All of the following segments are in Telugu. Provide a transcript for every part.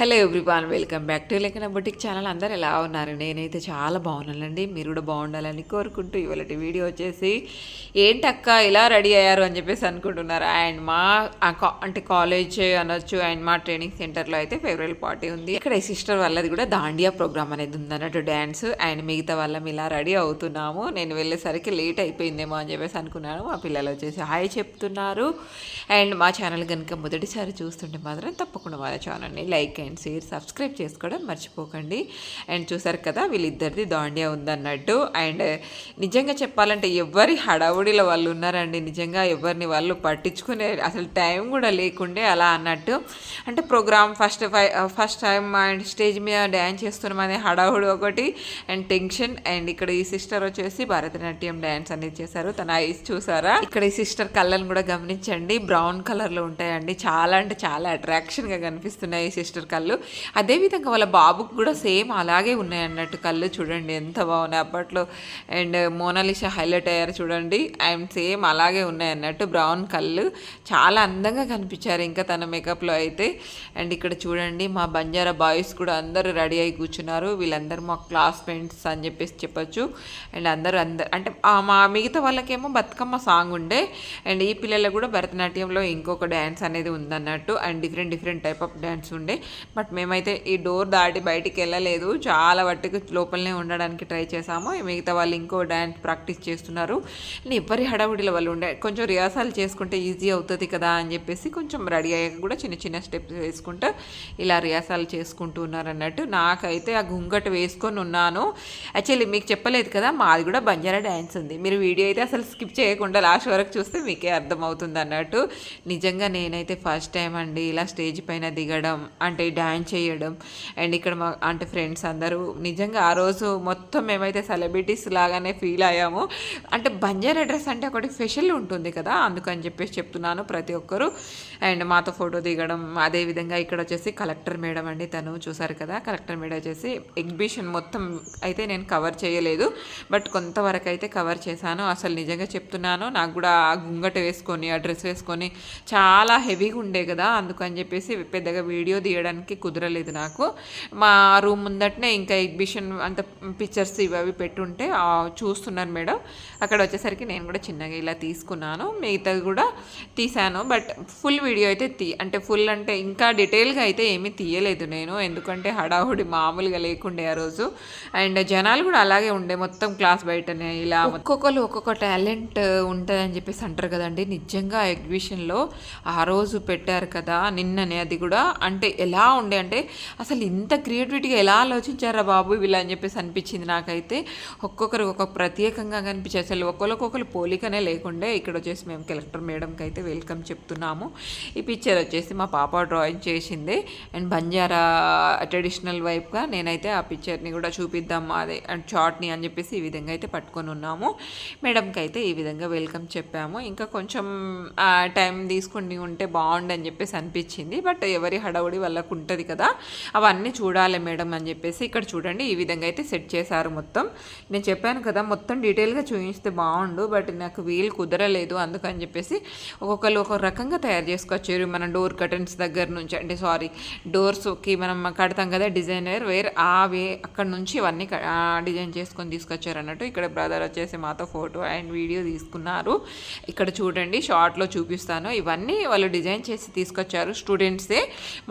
Hello everyone welcome back to లెక్కన బుటిక్ ఛానల్ అందరు ఎలా ఉన్నారు? నేనైతే చాలా బాగున్నానండి. మీరు కూడా బాగుండాలని కోరుకుంటూ ఇవాళ వీడియో వచ్చేసి ఏంటక్క ఇలా రెడీ అయ్యారు అని చెప్పేసి అనుకుంటున్నారు. అండ్ మా అంటే కాలేజ్ అనొచ్చు అండ్ మా ట్రైనింగ్ సెంటర్లో అయితే ఫేవరెట్ పార్టీ ఉంది. ఇక్కడ ఈ సిస్టర్ వాళ్ళది కూడా దాండియా ప్రోగ్రామ్ అనేది ఉంది అన్నట్టు డ్యాన్స్ అండ్ మిగతా వాళ్ళం ఇలా రెడీ అవుతున్నాము. నేను వెళ్ళేసరికి లేట్ అయిపోయిందేమో అని చెప్పేసి అనుకున్నాను. మా పిల్లలు వచ్చేసి హాయ్ చెప్తున్నారు. అండ్ మా ఛానల్ కనుక మొదటిసారి చూస్తుంటే మాత్రం తప్పకుండా మా ఛానల్ని లైక్ అండ్ షేర్ సబ్స్క్రైబ్ చేసుకోవడం మర్చిపోకండి. అండ్ చూసారు కదా వీళ్ళిద్దరిది దాండియా ఉందన్నట్టు. అండ్ నిజంగా చెప్పాలంటే ఎవరి హడావుడిలో వాళ్ళు ఉన్నారండి? నిజంగా ఎవరిని వాళ్ళు పట్టించుకునే అసలు టైం కూడా లేకుండే అలా అన్నట్టు. అంటే program first first time and stage మీద డ్యాన్స్ చేస్తున్నామనే హడావుడి ఒకటి. And tension. అండ్ ఇక్కడ ఈ సిస్టర్ వచ్చేసి భరతనాట్యం డ్యాన్స్ అనేది చేశారు. తన ఐస్ చూసారా? ఇక్కడ ఈ సిస్టర్ కళ్ళను కూడా గమనించండి. బ్రౌన్ కలర్లో ఉంటాయండి. చాలా అంటే చాలా అట్రాక్షన్గా కనిపిస్తున్నాయి ఈ సిస్టర్ కళ్ళు. అదేవిధంగా వాళ్ళ బాబుకు కూడా సేమ్ అలాగే ఉన్నాయి అన్నట్టు కళ్ళు చూడండి ఎంత బాగున్నాయి. అప్పట్లో అండ్ మోనాలిసా హైలైట్ అయ్యారు చూడండి అండ్ సేమ్ అలాగే ఉన్నాయి అన్నట్టు బ్రౌన్ కళ్ళు. చాలా అందంగా కనిపించారు ఇంకా తన మేకప్లో అయితే. అండ్ ఇక్కడ చూడండి మా బంజారా బాయ్స్ కూడా అందరూ రెడీ అయి కూర్చున్నారు. వీళ్ళందరూ మా క్లాస్ ఫ్రెండ్స్ అని చెప్పేసి చెప్పొచ్చు. అండ్ అందరూ అందరు అంటే మా మిగతా వాళ్ళకేమో బతుకమ్మ సాంగ్ ఉండే. అండ్ ఈ పిల్లలకు కూడా భరతనాట్యంలో ఇంకొక డ్యాన్స్ అనేది ఉందన్నట్టు. And different different type of dance ఉండే. బట్ మేమైతే ఈ డోర్ దాటి బయటికి వెళ్ళలేదు. చాలా మట్టుకు లోపలనే ఉండడానికి ట్రై చేసాము మిగతా వాళ్ళు ఇంకో డ్యాన్స్ ప్రాక్టీస్ చేస్తున్నారు. ఎవరి హడావుడిలో వాళ్ళు ఉండే కొంచెం రిహార్సల్ చేసుకుంటే ఈజీ అవుతుంది కదా అని చెప్పేసి కొంచెం రెడీ అయ్యాక కూడా చిన్న చిన్న స్టెప్స్ వేసుకుంటూ ఇలా రిహార్సల్ చేసుకుంటూ ఉన్నారన్నట్టు నాకైతే ఆ గుంగట వేసుకొని ఉన్నాను. యాక్చువల్లీ మీకు చెప్పలేదు కదా మాది కూడా బంజారా డ్యాన్స్ ఉంది. మీరు వీడియో అయితే అసలు స్కిప్ చేయకుండా లాస్ట్ వరకు చూస్తే మీకే అర్థమవుతుంది అన్నట్టు. నిజంగా నేనైతే ఫస్ట్ టైం అండి ఇలా స్టేజ్ పైన దిగడం. అంటే డ్యాన్స్ చేయడం. అండ్ ఇక్కడ మా అంటే ఫ్రెండ్స్ అందరూ నిజంగా ఆ రోజు మొత్తం మేమైతే సెలబ్రిటీస్ లాగానే ఫీల్ అయ్యాము. అంటే బంజారా డ్రెస్ అంటే ఒకటి స్పెషల్ ఉంటుంది కదా అందుకని చెప్పేసి చెప్తున్నాను ప్రతి ఒక్కరు. అండ్ మాతో ఫోటో దిగడం అదే విధంగా ఇక్కడ వచ్చేసి కలెక్టర్ మేడం అండి తను చూసారు కదా? కలెక్టర్ మేడం వచ్చేసి ఎగ్జిబిషన్ మొత్తం అయితే నేను కవర్ చేయలేదు. బట్ కొంతవరకు అయితే కవర్ చేశాను. అసలు నిజంగా చెప్తున్నాను నాకు కూడా ఆ గుంగట వేసుకొని ఆ డ్రెస్ వేసుకొని చాలా హెవీగా ఉండే కదా అందుకని చెప్పేసి పెద్దగా వీడియో తీయడానికి కుదరలేదు నాకు. మా రూమ్ ముందటనే ఇంకా ఎగ్జిబిషన్ అంత పిక్చర్స్ ఇవి అవి పెట్టుంటే చూస్తున్నాను మేడం. అక్కడ వచ్చేసరికి నేను కూడా చిన్నగా ఇలా తీసుకున్నాను. మిగతాది కూడా తీశాను. బట్ ఫుల్ వీడియో అయితే తీ అంటే ఫుల్ అంటే ఇంకా డీటెయిల్గా అయితే ఏమీ తీయలేదు నేను. ఎందుకంటే హడావుడి మామూలుగా లేకుండే ఆ రోజు. అండ్ జనాలు కూడా అలాగే ఉండే. మొత్తం క్లాస్ బయటనే ఇలా ఒక్కొక్కరు ఒక్కొక్క టాలెంట్ ఉంటుందని చెప్పేసి అంటారు కదండి. నిజంగా ఎగ్జిబిషన్లో ఆ రోజు పెట్టారు కదా నిన్ననే అది కూడా. అంటే ఎలా ఉండే. అంటే అసలు ఇంత క్రియేటివిటీగా ఎలా ఆలోచించారా బాబు వీళ్ళు అని చెప్పేసి అనిపించింది నాకైతే. ఒక్కొక్కరు ఒక ప్రత్యేకంగా కనిపించే అసలు ఒకరికొకరు పోలికనే లేకుండే ఇక్కడ వచ్చేసి మేము కలెక్టర్ మేడంకి అయితే వెల్కమ్ చెప్తున్నాము. ఈ పిక్చర్ వచ్చేసి మా పాప డ్రాయింగ్ చేసింది. అండ్ బంజారా ట్రెడిషనల్ వైపుగా నేనైతే ఆ పిక్చర్ని కూడా చూపిద్దాం అదే అండ్ చాట్ని అని చెప్పేసి ఈ విధంగా అయితే పట్టుకొని ఉన్నాము. మేడంకి అయితే ఈ విధంగా వెల్కమ్ చెప్పాము. ఇంకా కొంచెం టైం తీసుకుని ఉంటే బాగుండని చెప్పేసి అనిపించింది. బట్ ఎవరి హడావుడి వాళ్ళకు ఉంటుంది కదా. అవన్నీ చూడాలి మేడం అని చెప్పేసి ఇక్కడ చూడండి ఈ విధంగా అయితే సెట్ చేశారు మొత్తం. నేను చెప్పాను కదా మొత్తం డీటెయిల్గా చూపిస్తే బాగుండు బట్ నాకు వీలు కుదరలేదు అందుకని చెప్పేసి ఒక్కొక్కరు ఒక రకంగా తయారు చేసుకొచ్చారు. మన డోర్ కర్టన్స్ దగ్గర నుంచి అంటే సారీ డోర్స్కి మనం కడతాం కదా డిజైనర్ వేర్ ఆ వే అక్కడ నుంచి ఇవన్నీ డిజైన్ చేసుకొని తీసుకొచ్చారు అన్నట్టు ఇక్కడ బ్రదర్ వచ్చేసి మాతో ఫోటో అండ్ వీడియో తీసుకున్నారు. ఇక్కడ చూడండి షార్ట్లో చూపిస్తాను. ఇవన్నీ వాళ్ళు డిజైన్ చేసి తీసుకొచ్చారు స్టూడెంట్సే.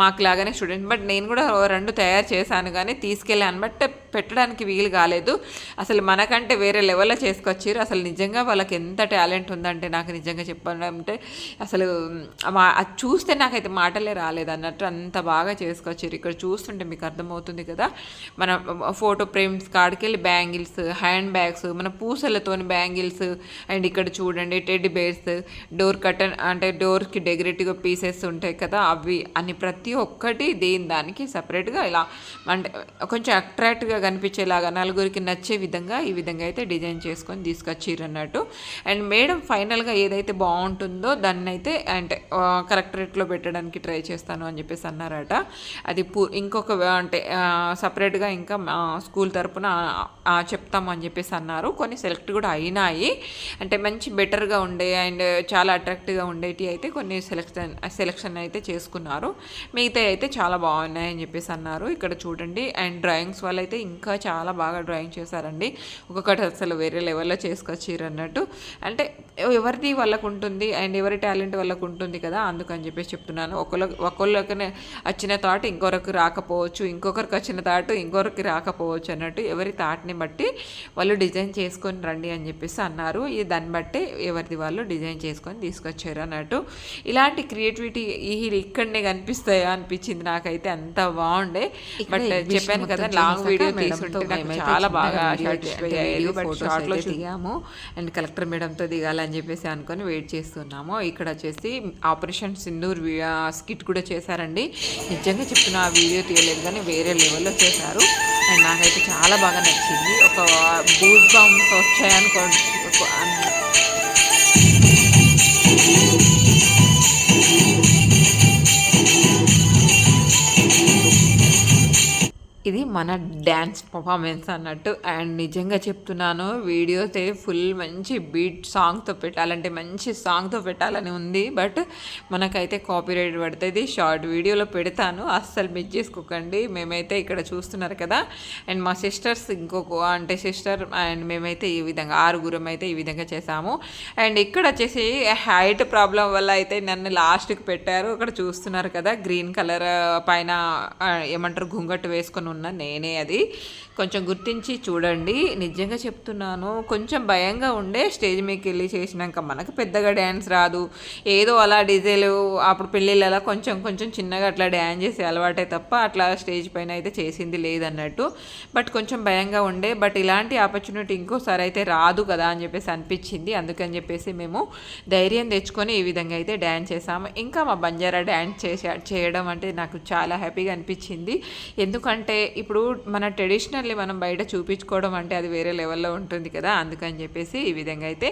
మాకు లాగానే స్టూడెంట్ బట్ నేను కూడా రెండు తయారు చేశాను కానీ తీసుకెళ్ళాను. బట్ పెట్టడానికి వీలు కాలేదు. అసలు మనకంటే వేరే లెవెల్లో చేసుకొచ్చారు. అసలు నిజంగా వాళ్ళకి ఎంత టాలెంట్ ఉందంటే నాకు నిజంగా చెప్పాలంటే అసలు అది చూస్తే నాకైతే మాటలే రాలేదు అన్నట్టు అంత బాగా చేసుకొచ్చారు. ఇక్కడ చూస్తుంటే మీకు అర్థమవుతుంది కదా. మన ఫోటో ఫ్రేమ్స్ కాడికెళ్ళి బ్యాంగిల్స్ హ్యాండ్ బ్యాగ్స్ మన పూసలతోని బ్యాంగిల్స్ అండ్ ఇక్కడ చూడండి టెడ్డి బేర్స్ డోర్ కటన్ అంటే డోర్కి డెకరేటివ్ పీసెస్ ఉంటాయి కదా అవి అని ప్రతి ఒక్కటి దీని దానికి సపరేట్గా ఇలా అంటే కొంచెం అట్రాక్ట్గా కనిపించేలాగా నలుగురికి నచ్చే విధంగా ఈ విధంగా అయితే డిజైన్ చేసుకొని తీసుకొచ్చిర్రు అన్నట్టు. అండ్ మేడం ఫైనల్గా ఏదైతే బాగుంటుందో దాన్ని అయితే అంటే కరెక్టరేట్లో పెట్టడానికి ట్రై చేస్తాను అని చెప్పేసి అన్నారట. అది పూ ఇంకొక అంటే సపరేట్గా ఇంకా మా స్కూల్ తరపున చెప్తామని చెప్తాము అని చెప్పేసి అన్నారు. కొన్ని సెలెక్ట్ కూడా అయినాయి. అంటే మంచి బెటర్గా ఉండే అండ్ చాలా అట్రాక్టివ్గా ఉండేటి అయితే కొన్ని సెలెక్షన్ సెలెక్షన్ అయితే చేసుకున్నారు. మిగతా అయితే చాలా బాగున్నాయి అని చెప్పేసి అన్నారు. ఇక్కడ చూడండి అండ్ డ్రాయింగ్స్ వాళ్ళు అయితే ఇంకా చాలా బాగా డ్రాయింగ్ చేశారండి. ఒక్కొక్కటి అసలు వేరే లెవెల్లో చేసుకొచ్చారు అన్నట్టు. అంటే ఎవరిది వాళ్ళకు ఉంటుంది అండ్ ఎవరి టాలెంట్ వాళ్ళకు ఉంటుంది కదా అందుకని చెప్పేసి చెప్తున్నాను. ఒకళ్ళు ఒకళ్ళకి వచ్చిన థాట్ ఇంకొకరికి రాకపోవచ్చు ఇంకొకరికి వచ్చిన థాట్ ఇంకొకరికి రాకపోవచ్చు అన్నట్టు ఎవరి థాట్ని బట్టి వాళ్ళు డిజైన్ చేసుకొని రండి అని చెప్పేసి అన్నారు. ఇది దాన్ని బట్టి ఎవరిది వాళ్ళు డిజైన్ చేసుకొని తీసుకొచ్చారు అన్నట్టు. ఇలాంటి క్రియేటివిటీ ఈ ఇక్కడనే కనిపిస్తాయా అనిపించింది. నాకైతే అంత బాగుండే. బట్ చెప్పాను కదా లాంగ్ వీడియో తీసుకుంటే నాకు చాలా బాగా బట్ షార్ట్లో దిగాము. అండ్ కలెక్టర్ మేడంతో దిగాలని చెప్పేసి అనుకొని వెయిట్ చేస్తున్నాము. ఇక్కడ వచ్చేసి ఆపరేషన్ సింధూర్ స్కిట్ కూడా చేశారండి. నిజంగా చెప్తున్నా ఆ వీడియో తీయలేదు కానీ వేరే లెవెల్లో చేశారు. అండ్ నాకైతే చాలా బాగా నచ్చింది. ఒక బూట్ బాంబ్స్ వచ్చాయనుకో ఇది మన డ్యాన్స్ పర్ఫార్మెన్స్ అన్నట్టు. అండ్ నిజంగా చెప్తున్నాను వీడియోస్ ఫుల్ మంచి బీట్ సాంగ్తో పెట్టాలంటే మంచి సాంగ్తో పెట్టాలని ఉంది. బట్ మనకైతే కాపీరైట్ పడుతుంది. షార్ట్ వీడియోలో పెడతాను. అస్సలు మిస్ చేసుకోకండి. మేమైతే ఇక్కడ చూస్తున్నారు కదా. అండ్ మా సిస్టర్స్ ఇంకొక అంటే సిస్టర్ అండ్ మేమైతే ఈ విధంగా ఆరుగురం అయితే ఈ విధంగా చేసాము. అండ్ ఇక్కడ వచ్చేసి హైట్ ప్రాబ్లం వల్ల అయితే నన్ను లాస్ట్కి పెట్టారు. అక్కడ చూస్తున్నారు కదా గ్రీన్ కలర్ పైన ఏమంటారు గుంగట్టు వేసుకొని ఉన్న నేనే అది. కొంచెం గుర్తించి చూడండి. నిజంగా చెప్తున్నాను. కొంచెం భయంగా ఉండే స్టేజ్ మీదకి వెళ్ళి చేసినాక మనకు పెద్దగా డ్యాన్స్ రాదు. ఏదో అలా డీజేలు అప్పుడు పెళ్ళిళ్ళలా కొంచెం కొంచెం చిన్నగా అట్లా డ్యాన్స్ చేసే అలవాటే తప్ప అట్లా స్టేజ్ పైన అయితే చేసింది లేదన్నట్టు. బట్ కొంచెం భయంగా ఉండే బట్ ఇలాంటి ఆపర్చునిటీ ఇంకోసారి అయితే రాదు కదా అని చెప్పేసి అనిపించింది. అందుకని చెప్పేసి మేము ధైర్యం తెచ్చుకొని ఈ విధంగా అయితే డ్యాన్స్ చేసాము. ఇంకా మా బంజారా డ్యాన్స్ చేసే చేయడం అంటే నాకు చాలా హ్యాపీగా అనిపించింది. ఎందుకంటే ఇప్పుడు మన ట్రెడిషనల్లీ మనం బయట చూపించుకోవడం అంటే అది వేరే లెవెల్లో ఉంటుంది కదా అందుకని చెప్పేసి ఈ విధంగా అయితే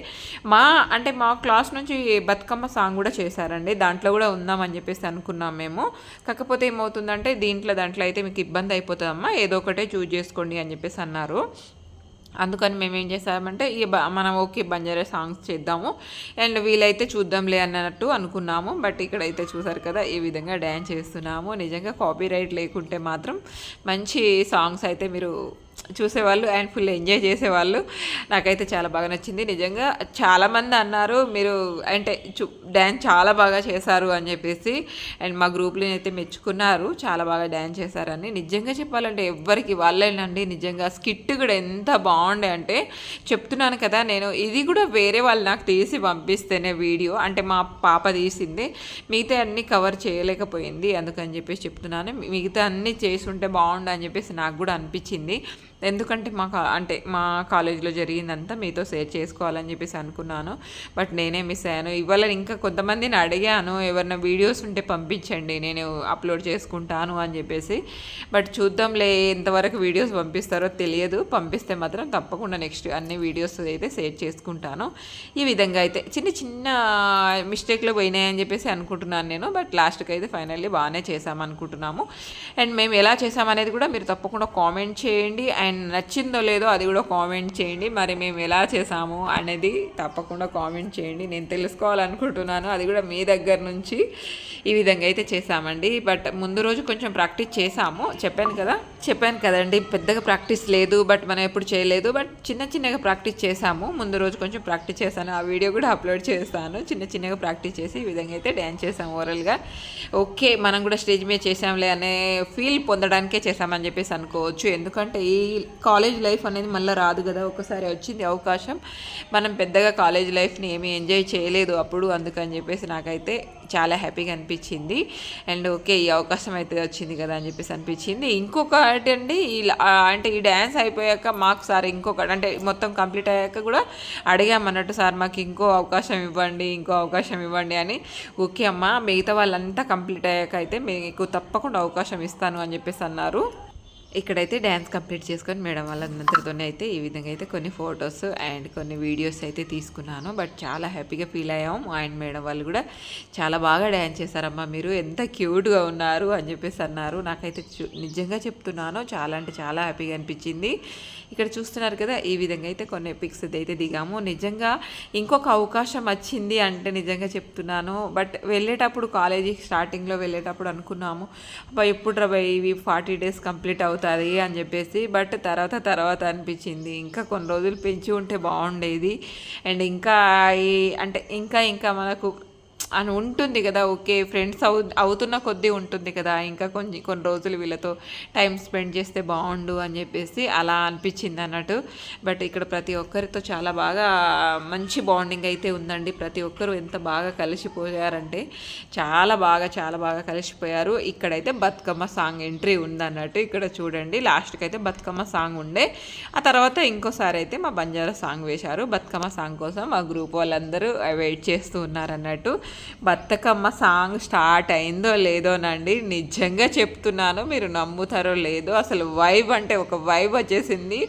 మా అంటే మా క్లాస్ నుంచి బతుకమ్మ సాంగ్ కూడా చేశారండి దాంట్లో కూడా ఉందామని చెప్పేసి అనుకున్నాం మేము. కాకపోతే ఏమవుతుందంటే దీంట్లో దాంట్లో అయితే మీకు ఇబ్బంది అయిపోతుందమ్మా ఏదో ఒకటే చూజ్ చేసుకోండి అని చెప్పేసి అన్నారు. అందుకని మేము ఏం చేసామంటే ఈ మనం ఓకే బంజారా సాంగ్స్ చేద్దాము. అండ్ వీలైతే చూద్దాంలే అన్నట్టు అనుకున్నాము. బట్ ఇక్కడైతే చూసారు కదా ఈ విధంగా డ్యాన్స్ చేస్తున్నాము. నిజంగా కాపీ రైట్ లేకుంటే మాత్రం మంచి సాంగ్స్ అయితే మీరు చూసేవాళ్ళు అండ్ ఫుల్ ఎంజాయ్ చేసేవాళ్ళు. నాకైతే చాలా బాగా నచ్చింది. నిజంగా చాలామంది అన్నారు మీరు అంటే చూ డ్యాన్స్ చాలా బాగా చేశారు అని చెప్పేసి. అండ్ మా గ్రూప్లో అయితే మెచ్చుకున్నారు. చాలా బాగా డ్యాన్స్ చేశారని. నిజంగా చెప్పాలంటే ఎవ్వరికి వాళ్ళేనండి నిజంగా స్కిట్ కూడా ఎంత బాగుండే అంటే చెప్తున్నాను కదా నేను ఇది కూడా వేరే వాళ్ళు నాకు తీసి పంపిస్తేనే వీడియో. అంటే మా పాప తీసింది. మిగతా అన్నీ కవర్ చేయలేకపోయింది. అందుకని చెప్పేసి చెప్తున్నాను. మిగతా అన్నీ చేసి ఉంటే బాగుండు అని చెప్పేసి నాకు కూడా అనిపించింది. ఎందుకంటే మా అంటే మా కాలేజీలో జరిగిందంతా మీతో షేర్ చేసుకోవాలని చెప్పేసి అనుకున్నాను. బట్ నేనే మిస్ అయ్యాను. ఇవాళ ఇంకా కొంతమందిని అడిగాను ఎవరైనా వీడియోస్ ఉంటే పంపించండి నేను అప్లోడ్ చేసుకుంటాను అని చెప్పేసి. బట్ చూద్దాంలే ఎంతవరకు వీడియోస్ పంపిస్తారో తెలియదు. పంపిస్తే మాత్రం తప్పకుండా నెక్స్ట్ అన్ని వీడియోస్ అయితే షేర్ చేసుకుంటాను. ఈ విధంగా అయితే చిన్న చిన్న మిస్టేక్లు పోయినాయని చెప్పేసి అనుకుంటున్నాను నేను. బట్ లాస్ట్కి అయితే ఫైనల్లీ బాగానే చేసామనుకుంటున్నాము అండ్ మేము ఎలా చేసామనేది కూడా మీరు తప్పకుండా కామెంట్ చేయండి. అండ్ అండ్ నచ్చిందో లేదో అది కూడా కామెంట్ చేయండి. మరి మేము ఎలా చేసాము అనేది తప్పకుండా కామెంట్ చేయండి. నేను తెలుసుకోవాలనుకుంటున్నాను. అది కూడా మీ దగ్గర నుంచి ఈ విధంగా అయితే చేసామండి బట్ ముందు రోజు కొంచెం ప్రాక్టీస్ చేసాము చెప్పాను కదా. చెప్పాను కదండి పెద్దగా ప్రాక్టీస్ లేదు బట్ మనం ఎప్పుడు చేయలేదు బట్ చిన్న చిన్నగా ప్రాక్టీస్ చేసాము ముందు రోజు కొంచెం ప్రాక్టీస్ చేశాను ఆ వీడియో కూడా అప్లోడ్ చేస్తాను. చిన్న చిన్నగా ప్రాక్టీస్ చేసి ఈ విధంగా అయితే డ్యాన్స్ చేసాము ఓవరాల్గా. ఓకే మనం కూడా స్టేజ్ మీద చేసాంలే అనే ఫీల్ పొందడానికే చేసామని చెప్పేసి అనుకోవచ్చు. ఎందుకంటే ఈ కాలేజ్ లైఫ్ అనేది మళ్ళీ రాదు కదా ఒకసారి వచ్చింది అవకాశం. మనం పెద్దగా కాలేజ్ లైఫ్ని ఏమీ ఎంజాయ్ చేయలేదు అప్పుడు అందుకని చెప్పేసి నాకైతే చాలా హ్యాపీగా అనిపించింది. అండ్ ఓకే ఈ అవకాశం అయితే వచ్చింది కదా అని చెప్పేసి అనిపించింది. ఇంకొకటి అండి ఈ అంటే ఈ డ్యాన్స్ అయిపోయాక మాకు సార్ ఇంకొకటి అంటే మొత్తం కంప్లీట్ అయ్యాక కూడా అడిగామన్నట్టు సార్ మాకు ఇంకో అవకాశం ఇవ్వండి ఇంకో అవకాశం ఇవ్వండి అని. ఓకే అమ్మ మిగతా వాళ్ళంతా కంప్లీట్ అయ్యాక అయితే మీకు తప్పకుండా అవకాశం ఇస్తాను అని చెప్పేసి అన్నారు. ఇక్కడైతే డ్యాన్స్ కంప్లీట్ చేసుకొని మేడం వాళ్ళందరితోనే అయితే ఈ విధంగా అయితే కొన్ని ఫొటోస్ అండ్ కొన్ని వీడియోస్ అయితే తీసుకున్నాను. బట్ చాలా హ్యాపీగా ఫీల్ అయ్యాము. అండ్ మేడం వాళ్ళు కూడా చాలా బాగా డ్యాన్స్ చేశారమ్మా మీరు. ఎంత క్యూట్గా ఉన్నారు అని చెప్పేసి అన్నారు. నాకైతే నిజంగా చెప్తున్నాను. చాలా అంటే చాలా హ్యాపీగా అనిపించింది. ఇక్కడ చూస్తున్నారు కదా ఈ విధంగా అయితే కొన్ని పిక్స్ అయితే దిగాము. నిజంగా ఇంకొక అవకాశం వచ్చింది అంటే నిజంగా చెప్తున్నాను. బట్ వెళ్ళేటప్పుడు కాలేజీ స్టార్టింగ్లో వెళ్ళేటప్పుడు అనుకున్నాము. అబ్బా ఎప్పుడు రా ఇవి ఫార్టీ డేస్ కంప్లీట్ అవుతుంది అని చెప్పేసి బట్ తర్వాత తర్వాత అనిపించింది. ఇంకా కొన్ని రోజులు పెంచి ఉంటే బాగుండేది. అండ్ ఇంకా ఈ అంటే ఇంకా ఇంకా మనకు అని ఉంటుంది కదా ఓకే ఫ్రెండ్స్ అవు అవుతున్న కొద్దీ ఉంటుంది కదా ఇంకా కొన్ని కొన్ని రోజులు వీళ్ళతో టైం స్పెండ్ చేస్తే బాగుండు అని చెప్పేసి అలా అనిపించింది అన్నట్టు. బట్ ఇక్కడ ప్రతి ఒక్కరితో చాలా బాగా మంచి బాండింగ్ అయితే ఉందండి. ప్రతి ఒక్కరు ఎంత బాగా కలిసిపోయారంటే చాలా బాగా చాలా బాగా కలిసిపోయారు. ఇక్కడైతే బతుకమ్మ సాంగ్ ఎంట్రీ ఉందన్నట్టు ఇక్కడ చూడండి. లాస్ట్కి అయితే బతుకమ్మ సాంగ్ ఉండే. ఆ తర్వాత ఇంకోసారి అయితే మా బంజారా సాంగ్ వేశారు. బతుకమ్మ సాంగ్ కోసం మా గ్రూప్ వాళ్ళందరూ వెయిట్ చేస్తూ ఉన్నారన్నట్టు. బతుకమ్మ సాంగ్ స్టార్ట్ అయిందో లేదోనండి నిజంగా చెప్తున్నాను మీరు నమ్ముతారో లేదో అసలు వైబ్ అంటే ఒక వైబ్ వచ్చేసింది.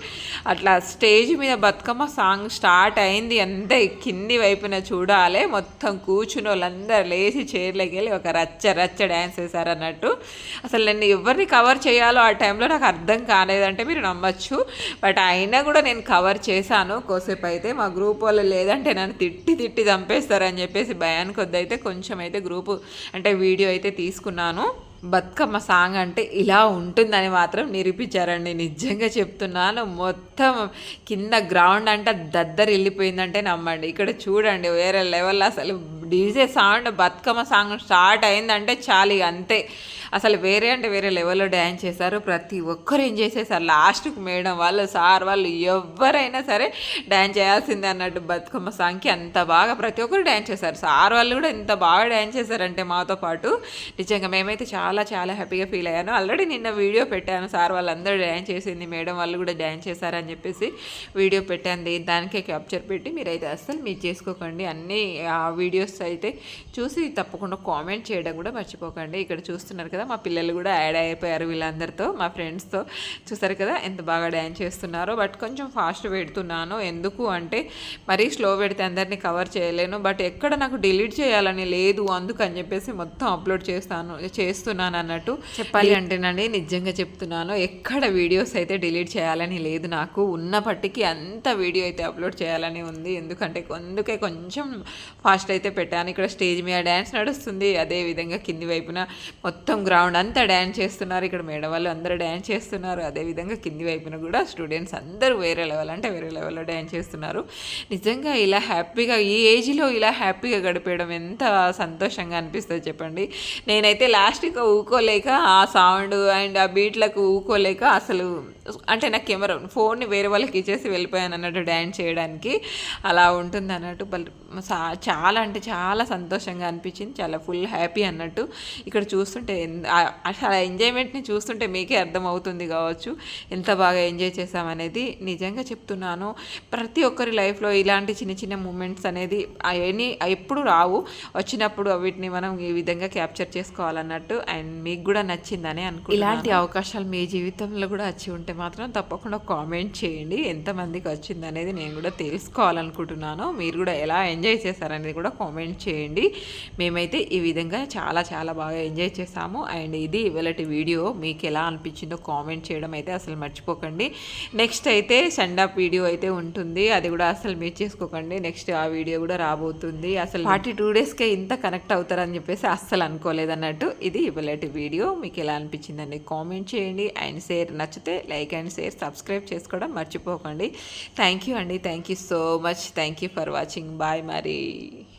అట్లా స్టేజ్ మీద బతుకమ్మ సాంగ్ స్టార్ట్ అయింది అంతే కింది వైపున చూడాలి మొత్తం కూర్చుని వాళ్ళందరూ లేచి చైర్లోకి వెళ్ళి ఒక రచ్చ రచ్చ డ్యాన్స్ వేశారు అన్నట్టు అసలు నేను ఎవరిని కవర్ చేయాలో ఆ టైంలో నాకు అర్థం కాలేదంటే మీరు నమ్మచ్చు బట్ అయినా కూడా నేను కవర్ చేశాను. కోసేపు అయితే మా గ్రూప్ వాళ్ళు లేదంటే నన్ను తిట్టి తిట్టి చంపేస్తారని చెప్పేసి భయానికి అయితే కొంచెం అయితే గ్రూపు అంటే వీడియో అయితే తీసుకున్నాను. బతుకమ్మ సాంగ్ అంటే ఇలా ఉంటుందని మాత్రం నిరూపించారండి. నిజంగా చెప్తున్నాను మొత్తం కింద గ్రౌండ్ అంటే దద్దరు వెళ్ళిపోయిందంటే నమ్మండి. ఇక్కడ చూడండి వేరే లెవెల్ అసలు DJ sound Bathukamma song start అయిందంటే చాలు ఇక అంతే. అసలు వేరే అంటే వేరే లెవెల్లో డ్యాన్స్ చేశారు ప్రతి ఒక్కరు ఏం చేసేసారు లాస్ట్కి మేడం వాళ్ళు సార్ వాళ్ళు ఎవరైనా సరే డ్యాన్స్ చేయాల్సిందే అన్నట్టు బతుకమ్మ సాంగ్కి అంత బాగా ప్రతి ఒక్కరు డ్యాన్స్ చేశారు. సార్ వాళ్ళు కూడా ఎంత బాగా డ్యాన్స్ చేశారంటే మాతో పాటు. నిజంగా మేమైతే చాలా చాలా హ్యాపీగా ఫీల్ అయ్యాను. ఆల్రెడీ నిన్న వీడియో పెట్టాను సార్ వాళ్ళందరూ డ్యాన్స్ చేసింది మేడం వాళ్ళు కూడా డ్యాన్స్ చేశారని చెప్పేసి వీడియో పెట్టాను. దానికే క్యాప్చర్ పెట్టి మీరైతే అస్సలు మీరు చేసుకోకండి. అన్నీ ఆ వీడియోస్ అయితే చూసి తప్పకుండా కామెంట్ చేయడం కూడా మర్చిపోకండి. ఇక్కడ చూస్తున్నారు కదా మా పిల్లలు కూడా యాడ్ అయిపోయారు వీళ్ళందరితో మా ఫ్రెండ్స్తో. చూసారు కదా ఎంత బాగా డ్యాన్స్ చేస్తున్నారో. బట్ కొంచెం ఫాస్ట్ పెడుతున్నాను. ఎందుకు అంటే మరీ స్లో పెడితే అందరినీ కవర్ చేయలేను. బట్ ఎక్కడ నాకు డిలీట్ చేయాలని లేదు అందుకని చెప్పేసి మొత్తం అప్లోడ్ చేస్తాను చేస్తున్నాను అన్నట్టు. చెప్పాలి అంటేనండి నిజంగా చెప్తున్నాను. ఎక్కడ వీడియోస్ అయితే డిలీట్ చేయాలని లేదు నాకు. ఉన్నప్పటికీ అంత వీడియో అయితే అప్లోడ్ చేయాలని ఉంది. ఎందుకంటే అందుకే కొంచెం ఫాస్ట్ అయితే పెట్టాను ఇక్కడ స్టేజ్ మీద డ్యాన్స్ నడుస్తుంది. అదే విధంగా కింది వైపున మొత్తం గ్రౌండ్ అంతా డ్యాన్స్ చేస్తున్నారు. ఇక్కడ మేడం వాళ్ళు అందరూ డ్యాన్స్ చేస్తున్నారు. అదే విధంగా కింది వైపున కూడా స్టూడెంట్స్ అందరూ వేరే లెవెల్ అంటే వేరే లెవెల్లో డ్యాన్స్ చేస్తున్నారు. నిజంగా ఇలా హ్యాపీగా ఈ ఏజ్లో ఇలా హ్యాపీగా గడిపేయడం ఎంత సంతోషంగా అనిపిస్తుంది చెప్పండి. నేనైతే లాస్ట్గా ఊకోలేక ఆ సౌండ్ అండ్ ఆ బీట్లకు ఊకోలేక అసలు అంటే నా కెమెరా ఫోన్ని వేరే వాళ్ళకి ఇచ్చేసి వెళ్ళిపోయాను అన్నట్టు డ్యాన్స్ చేయడానికి. అలా ఉంటుంది అన్నట్టు. చాలా అంటే చాలా సంతోషంగా అనిపించింది. చాలా ఫుల్ హ్యాపీ అన్నట్టు. ఇక్కడ చూస్తుంటే అసలు ఆ ఎంజాయ్మెంట్ని చూస్తుంటే మీకే అర్థమవుతుంది కావచ్చు. ఎంత బాగా ఎంజాయ్ చేసామనేది నిజంగా చెప్తున్నాను. ప్రతి ఒక్కరి లైఫ్లో ఇలాంటి చిన్న చిన్న మూమెంట్స్ అనేది అవన్నీ ఎప్పుడు రావు. వచ్చినప్పుడు వీటిని మనం ఈ విధంగా క్యాప్చర్ చేసుకోవాలన్నట్టు అండ్ మీకు కూడా నచ్చిందని అనుకో ఇలాంటి అవకాశాలు మీ జీవితంలో కూడా వచ్చి ఉంటే మాత్రం తప్పకుండా కామెంట్ చేయండి. ఎంతమందికి వచ్చింది అనేది నేను కూడా తెలుసుకోవాలనుకుంటున్నాను. మీరు కూడా ఎలా ఎంజాయ్ చేశారనేది కూడా కామెంట్ చేయండి. మేమైతే ఈ విధంగా చాలా చాలా బాగా ఎంజాయ్ చేసాము. అండ్ ఇది ఇవాళటి వీడియో. మీకు ఎలా అనిపించిందో కామెంట్ చేయడం అయితే అసలు మర్చిపోకండి. నెక్స్ట్ అయితే సెండ్ వీడియో అయితే ఉంటుంది. అది కూడా అసలు మీరు చేసుకోకండి. నెక్స్ట్ ఆ వీడియో కూడా రాబోతుంది. అసలు ఫార్టీ టూ డేస్కే ఇంత కనెక్ట్ అవుతారని చెప్పేసి అస్సలు అనుకోలేదు అన్నట్టు. ఇది ఇవాళటి వీడియో. మీకు ఎలా అనిపించిందండి కామెంట్ చేయండి. అండ్ షేర్ నచ్చితే లైక్ అండ్ షేర్ సబ్స్క్రైబ్ చేసుకోవడం మర్చిపోకండి. థ్యాంక్ యూ అండి. Thank you so much thank you for watching bye మరి.